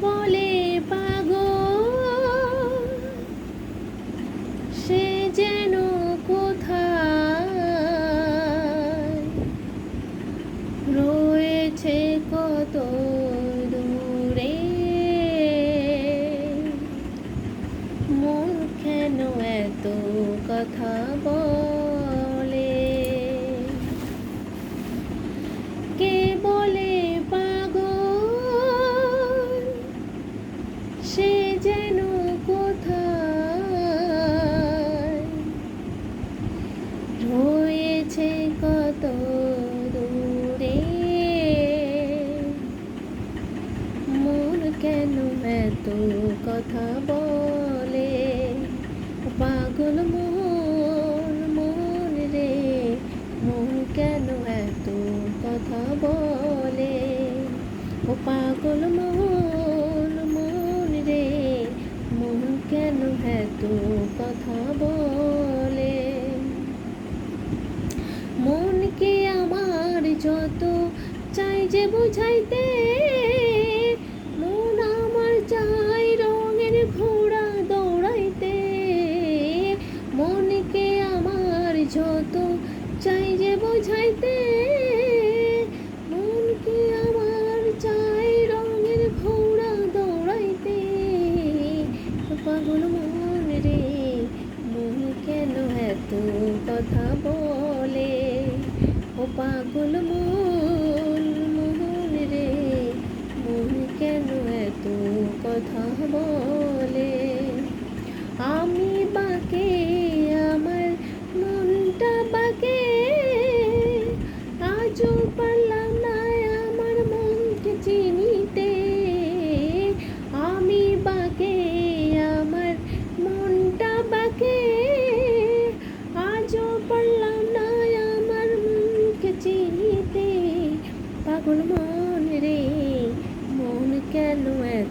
বলে পাগল সে যেন কোথায়? রয়েছে কত দূরে মন কেন এত কথা? কেন এত কথা বলে? পাগল মন মন রে, মন কেন এত কথা বলে? ও পাগল মন মন রে, মন কেন এত কথা বলে? মনকে আমার যত চাই যে বুঝাইতে? যত চাই যে বুঝাইতে মনকে আমার চাই রঙের ঘোড়া দৌড়াইতে? পাগল মন রে, মন কেন এত কথা বলে? ও পাগল মন মন রে, মন কেন এত কথা বলে? আমি বাকে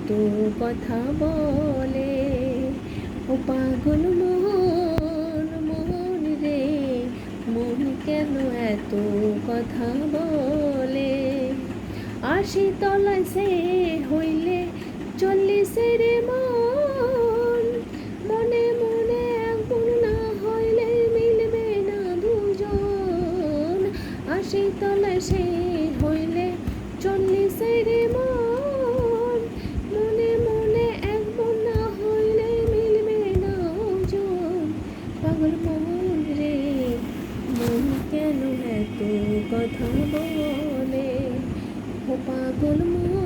কত কথা বলে, ও পাগল মন মন রে, মন কেন এত কথা বলে? আশি তলায় সে হইলে চল্লিশে রে মন, মনে মনে একগুণ না হইলে মিলবে না দুজন। আশি তলায় সে হইলে চল্লিশে রে কথা বলে পাগল মন।